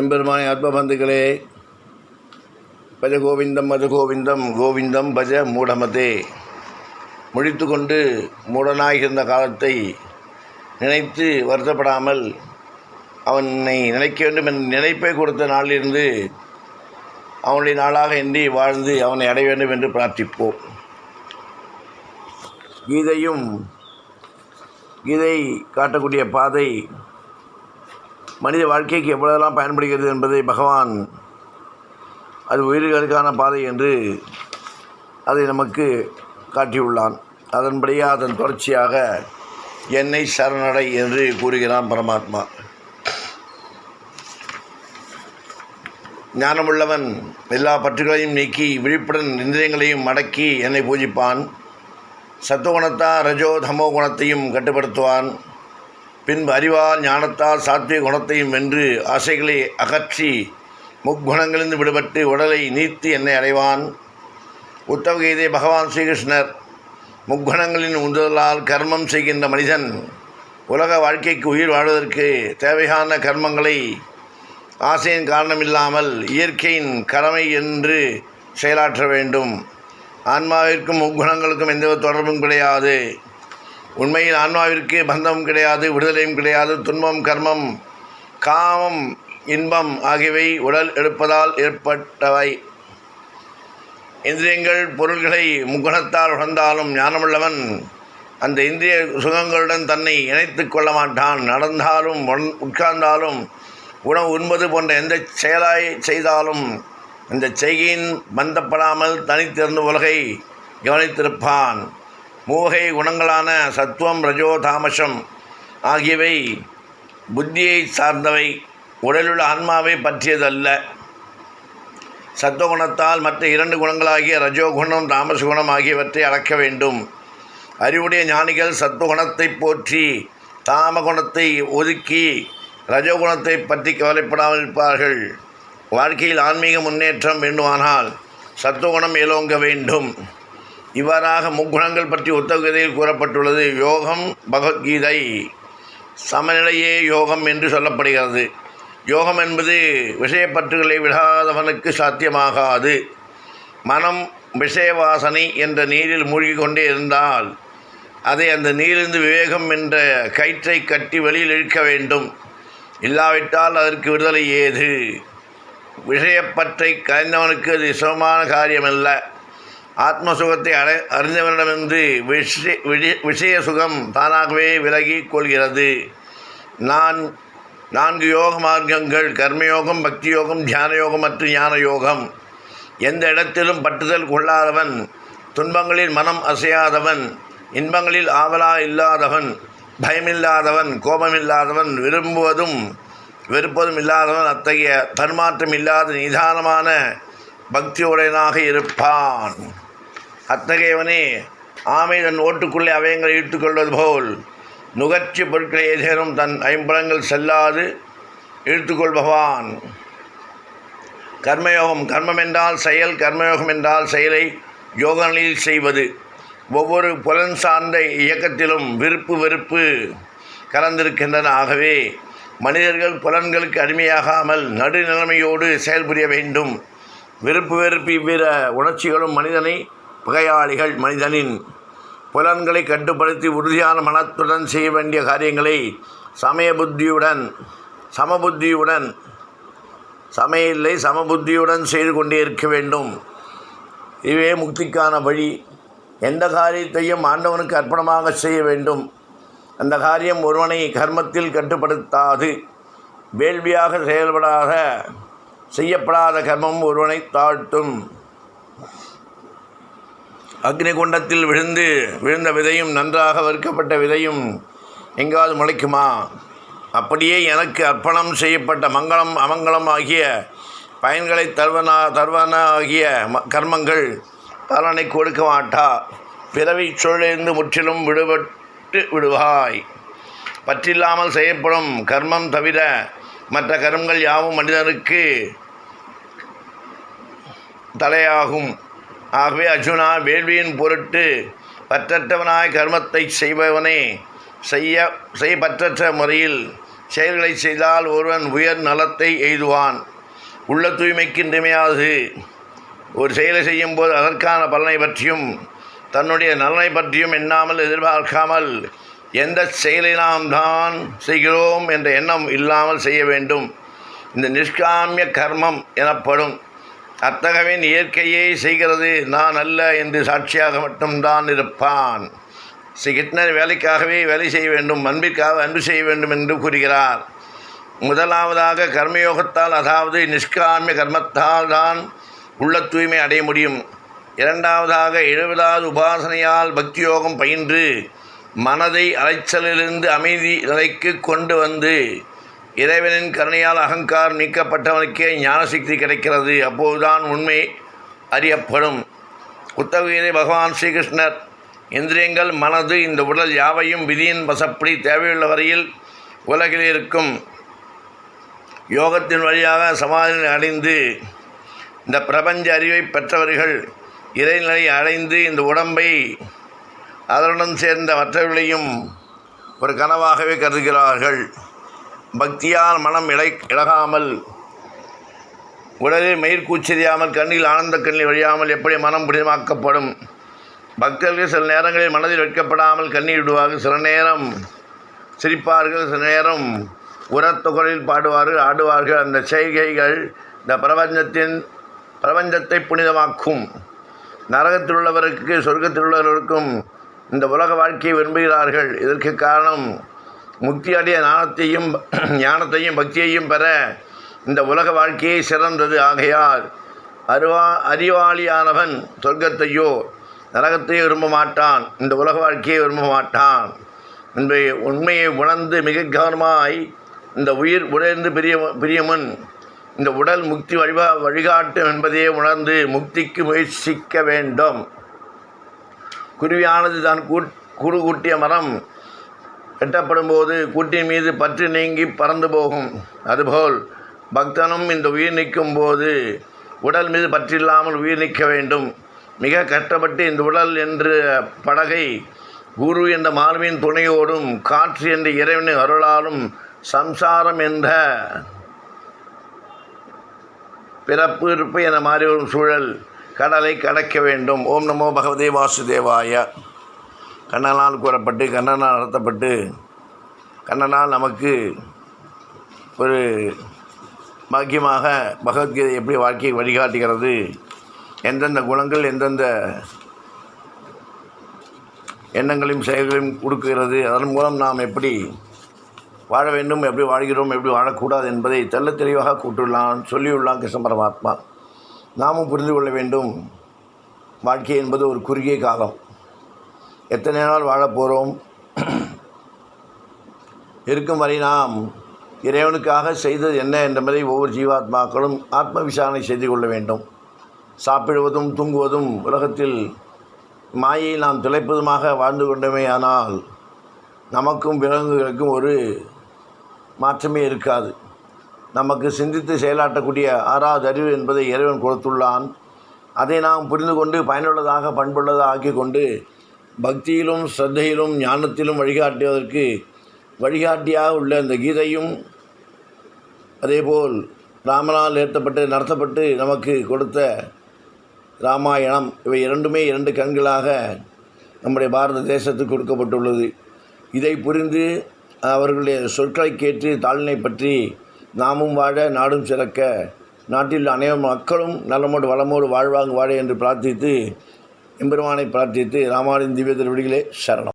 எம்பெருமானை ஆத்மபந்துகளே பஜ கோவிந்தம் மது கோவிந்தம் கோவிந்தம் பஜ மூடமதே. முடித்து கொண்டு மூடனாய் இருந்த காலத்தை நினைத்து வருத்தப்படாமல் அவனை நினைக்க வேண்டும் என்ற நினைப்பை கொடுத்த நாளிலிருந்து அவனுடைய நாளாக எண்ணி வாழ்ந்து அவனை அடைய வேண்டும் என்று பிரார்த்திப்போம். கீதையும் கீதை காட்டக்கூடிய பாதை மனித வாழ்க்கைக்கு எவ்வளவெல்லாம் பயன்படுகிறது என்பதை பகவான் அது உயிர்களுக்கான பாதை என்று அதை நமக்கு காட்டியுள்ளான். அதன்படியே அதன் தொடர்ச்சியாக என்னை சரணடை என்று கூறுகிறான் பரமாத்மா. ஞானமுள்ளவன் எல்லா பற்றுகளையும் நீக்கி விழிப்புடன் இந்திரியங்களையும் அடக்கி என்னை பூஜிப்பான். சத்துவகுணத்தா ரஜோ தமோ குணத்தையும் கட்டுப்படுத்துவான். பின்பு அறிவால் ஞானத்தால் சாத்விய குணத்தையும் வென்று ஆசைகளை அகற்றி முக்குணங்களிலிருந்து விடுபட்டு உடலை நீத்து என்னை அடைவான். உத்தவகீதை பகவான் ஸ்ரீகிருஷ்ணர் முக்குணங்களின் உந்துதலால் கர்மம் செய்கின்ற மனிதன் உலக வாழ்க்கைக்கு உயிர் வாழ்வதற்கு தேவையான கர்மங்களை ஆசையின் காரணமில்லாமல் இயற்கையின் கடமை என்று செயலாற்ற வேண்டும். ஆன்மாவிற்கும் முக்குணங்களுக்கும் எந்த தொடர்பும் கிடையாது. உண்மையில் ஆன்மாவிற்கு பந்தமும் கிடையாது விடுதலையும் கிடையாது துன்பம் கர்மம் காமம் இன்பம் ஆகியவை உடல் எடுப்பதால் ஏற்பட்டவை. இந்திரியங்கள் பொருள்களை முக்குணத்தால் உணர்ந்தாலும் ஞானமுள்ளவன் அந்த இந்திரிய சுகங்களுடன் தன்னை இணைத்து கொள்ள மாட்டான். நடந்தாலும் உட்கார்ந்தாலும் உணவு உண்பது போன்ற எந்த செயலாய் செய்தாலும் அந்த செய்கையின் பந்தப்படாமல் தனித்திருந்த உலகை கவனித்திருப்பான். மூகை குணங்களான சத்துவம் ரஜோ தாமசம் ஆகியவை புத்தியை சார்ந்தவை. உடலுள்ள ஆன்மாவை பற்றியதல்ல. சத்துவகுணத்தால் மற்ற இரண்டு குணங்களாகிய ரஜோகுணம் தாமசகுணம் ஆகியவற்றை அடக்க வேண்டும். அறிவுடைய ஞானிகள் சத்துவகுணத்தை போற்றி தாமகுணத்தை ஒதுக்கி ரஜோகுணத்தை பற்றி கவலைப்படாமல் இருப்பார்கள் வாழ்க்கையில் ஆன்மீக முன்னேற்றம் வேண்டுமானால் சத்துவகுணம் இயலோங்க வேண்டும். இவ்வாறாக முக்குணங்கள் பற்றி உத்தகதையில் கூறப்பட்டுள்ளது. யோகம் பகவத்கீதை. சமநிலையே யோகம் என்று சொல்லப்படுகிறது. யோகம் என்பது விஷயப்பற்றுகளை விடாதவனுக்கு சாத்தியமாகாது. மனம் விஷயவாசனை என்ற நீரில் மூழ்கி கொண்டே இருந்தால் அதை அந்த நீரிலிருந்து விவேகம் என்ற கயிற்றை கட்டி வெளியில் இழுக்க வேண்டும். இல்லாவிட்டால் அதற்கு விடுதலை ஏது? விஷயப்பற்றை கலைந்தவனுக்கு அது சுகமான காரியமல்ல. ஆத்ம சுகத்தை அடை அறிந்தவனிடமிருந்து விஷய விஷய சுகம் தானாகவே விலகிக் கொள்கிறது. நான் நான்கு யோக மார்க்கங்கள் கர்மயோகம் பக்தி யோகம் தியான யோகம் மற்றும் ஞான யோகம் எந்த இடத்திலும் பட்டுதல் கொள்ளாதவன் துன்பங்களில் மனம் அசையாதவன் இன்பங்களில் ஆவலா இல்லாதவன் பயமில்லாதவன் கோபமில்லாதவன் விரும்புவதும் வெறுப்பதும் இல்லாதவன் அத்தகைய தன்மாற்றம் இல்லாத நிதானமான பக்தியுடையனாக இருப்பான். அத்தகையவனே ஆமை தன் ஓட்டுக்குள்ளே அவயங்களை இழுத்துக்கொள்வது போல் நுகர்ச்சி பொருட்களை ஏதேனும் தன் ஐம்பலங்கள் செல்லாது இழுத்துக்கொள்பவான். கர்மயோகம் கர்மம் என்றால் செயல் கர்மயோகம் என்றால் செயலை யோக நிலையில் செய்வது. ஒவ்வொரு புலன் சார்ந்த இயக்கத்திலும் விருப்பு வெறுப்பு கலந்திருக்கின்றன. ஆகவே மனிதர்கள் புலன்களுக்கு அடிமையாகாமல் நடுநிலைமையோடு செயல்புரிய வேண்டும். விருப்பு வெறுப்பு இவ்வித உணர்ச்சிகளும் மனிதனை பகையாளிகள் மனிதனின் புலன்களை கட்டுப்படுத்தி உறுதியான மனத்துடன் செய்ய வேண்டிய காரியங்களை சமய புத்தியுடன் சமபுத்தியுடன் சமையில்லை சமபுத்தியுடன் செய்து கொண்டே இருக்க வேண்டும். இதுவே முக்திக்கான வழி. எந்த காரியத்தையும் ஆண்டவனுக்கு அர்ப்பணமாக செய்ய வேண்டும். அந்த காரியம் ஒருவனை கர்மத்தில் கட்டுப்படுத்தாது. வேள்வியாக செயல்படாத செய்யப்படாத கர்மம் ஒருவனை தாழ்த்தும். அக்னிகுண்டத்தில் விழுந்து விழுந்த விதையும் நன்றாக வறுக்கப்பட்ட விதையும் எங்காவது முளைக்குமா? அப்படியே எனக்கு அர்ப்பணம் செய்யப்பட்ட மங்களம் அமங்கலம் ஆகிய பயன்களை தருவனா தருவன ஆகிய ம- கர்மங்கள் பலனை கொடுக்க மாட்டா. பிறவி சூழலிருந்து முற்றிலும் விடுபட்டு விடுவாய். பற்றில்லாமல் செய்யப்படும் கர்மம் தவிர மற்ற கர்மங்கள் யாவும் மனிதனுக்கு தலையாகும். ஆகவே அர்ஜுனா வேள்வியின் பொருட்டு பற்றற்றவனாய் கர்மத்தை செய்பவனே செய்ய செய்பற்றற்ற முறையில் செயல்களை செய்தால் ஒருவன் உயர் நலத்தை எய்துவான். உள்ள தூய்மைக்கு இன்றிமையாது ஒரு செயலை செய்யும்போது அதற்கான பலனை பற்றியும் தன்னுடைய நலனை பற்றியும் எண்ணாமல் எதிர்பார்க்காமல் எந்த செயலை நாம் தான் செய்கிறோம் என்ற எண்ணம் இல்லாமல் செய்ய வேண்டும். இந்த நிஷ்காமிய கர்மம் எனப்படும். அத்தகவின் இயற்கையை செய்கிறது நான் அல்ல என்று சாட்சியாக மட்டும்தான் இருப்பான். ஸ்ரீ கிருஷ்ணர் வேலைக்காகவே வேலை செய்ய வேண்டும் அன்பிற்காக அன்பு செய்ய வேண்டும் என்று கூறுகிறார். முதலாவதாக கர்மயோகத்தால் அதாவது நிஷ்காமிய கர்மத்தால் தான் உள்ள தூய்மை அடைய முடியும். இரண்டாவதாக எழுபதாவது உபாசனையால் பக்தி யோகம் பயின்று மனதை அலைச்சலிலிருந்து அமைதி நிலைக்கு கொண்டு வந்து இறைவனின் கருணையால் அகங்கார் நீக்கப்பட்டவனுக்கே ஞானசக்தி கிடைக்கிறது. அப்போதுதான் உண்மை அறியப்படும். உத்தவகீதை பகவான் ஸ்ரீகிருஷ்ணர் இந்திரியங்கள் மனது இந்த உடல் யாவையும் விதியின் வசப்படி தேவையுள்ள வரையில் உலகில் இருக்கும். யோகத்தின் வழியாக சமாதினை அடைந்து இந்த பிரபஞ்ச அறிவை பெற்றவர்கள் இறைநிலை அடைந்து இந்த உடம்பை அதனுடன் சேர்ந்த மற்றவர்களையும் ஒரு கனவாகவே கருதுகிறார்கள். பக்தியால் மனம் இழை இழகாமல் உடலில் மயிர்கூச்செறியாமல் கண்ணில் ஆனந்த கண்ணில் வழியாமல் எப்படி மனம் புனிதமாக்கப்படும்? பக்தர்கள் சில நேரங்களில் மனதில் வைக்கப்படாமல் கண்ணீர் விடுவார்கள். சில நேரம் சிரிப்பார்கள் சில நேரம் உரத்த பாடுவார்கள் ஆடுவார்கள். அந்த செய்கைகள் இந்த பிரபஞ்சத்தின் பிரபஞ்சத்தை புனிதமாக்கும். நரகத்தில் உள்ளவருக்கு சொர்க்கத்தில் உள்ளவர்களுக்கும் இந்த உலக வாழ்க்கையை விரும்புகிறார்கள். இதற்கு காரணம் முக்தி அடைய ஞானத்தையும் ஞானத்தையும் பக்தியையும் பெற இந்த உலக வாழ்க்கையை சிறந்தது. ஆகையால் அறிவா அறிவாளியானவன் சொர்க்கத்தையோ நரகத்தையோ விரும்ப மாட்டான் இந்த உலக வாழ்க்கையை விரும்ப மாட்டான் என்பதை உண்மையை உணர்ந்து மிக கவனமாய் இந்த உயிர் உடைந்து பிரிய பிரியமுன் இந்த உடல் முக்தி வழிபா வழிகாட்டும் என்பதையே உணர்ந்து முக்திக்கு முயற்சிக்க வேண்டும். குருவியானது தான் கூட் குரு கூட்டிய மரம். வெட்டப்படும் போது கூட்டின் மீது பற்று நீங்கி பறந்து போகும். அதுபோல் பக்தனும் இந்த உயிர் நிற்கும் போது உடல் மீது பற்றில்லாமல் உயிர் நிற்க வேண்டும். மிக கஷ்டப்பட்டு இந்த உடல் என்ற படகை குரு என்ற மார்பின் துணையோடும் காற்று என்ற இறைவனின் அருளாலும் சம்சாரம் என்ற பிறப்பு இருப்பு என மாறி வரும் சூழல். கடலை கடக்க வேண்டும். ஓம் நமோ பகவதே வாசுதேவாய. கண்ணனால் கூறப்பட்டு கண்ணனால் நடத்தப்பட்டு கண்ணனால் நமக்கு ஒரு பாக்கியமாக பகவத்கீதை எப்படி வாழ்க்கையை வழிகாட்டுகிறது எந்தெந்த குணங்கள் எந்தெந்த எண்ணங்களையும் செயல்களையும் கொடுக்கிறது அதன் மூலம் நாம் எப்படி வாழ வேண்டும் எப்படி வாழ்கிறோம் எப்படி வாழக்கூடாது என்பதை தெள்ள தெளிவாக கூட்டுள்ளான் சொல்லியுள்ளான் கிருஷ்ண பரமாத்மா. நாமும் புரிந்து கொள்ள வேண்டும். வாழ்க்கை என்பது ஒரு குறுகிய காலம். எத்தனை நாள் வாழப் போகிறோம் இருக்கும் வரை நாம் இறைவனுக்காக செய்தது என்ன என்பதை ஒவ்வொரு ஜீவாத்மாக்களும் ஆத்ம விசாரணை செய்து கொள்ள வேண்டும். சாப்பிடுவதும் தூங்குவதும் உலகத்தில் மாயை நாம் திளைப்பதுமாக வாழ்ந்து கொண்டோமே ஆனால் நமக்கும் விலங்குகளுக்கும் ஒரு மாற்றமே இருக்காது. நமக்கு சிந்தித்து செயலாற்றக்கூடிய ஆறாவது அறிவு என்பதை இறைவன் கொடுத்துள்ளான். அதை நாம் புரிந்து கொண்டு பயனுள்ளதாக பண்புள்ளதாக ஆக்கி கொண்டு பக்தியிலும் ஸ்ரத்தையிலும் ஞானத்திலும் வழிகாட்டுவதற்கு வழிகாட்டியாக உள்ள இந்த கீதையும் அதேபோல் ராமனால் ஏற்றப்பட்டு நடத்தப்பட்டு நமக்கு கொடுத்த ராமாயணம் இவை இரண்டுமே இரண்டு கண்களாக நம்முடைய பாரத தேசத்துக்கு கொடுக்கப்பட்டுள்ளது. இதை புரிந்து அவர்களுடைய சொற்களை கேட்டு தாழ்நிலை பற்றி நாமும் வாழ நாடும் சிறக்க நாட்டில் அனைவரும் மக்களும் நலமோடு வளமோடு வாழ்வாங்க வாழ என்று பிரார்த்தித்து எம்பெருமானை பிரார்த்தித்து ராமாவின் திவ்ய திருவடிகளே சரணம்.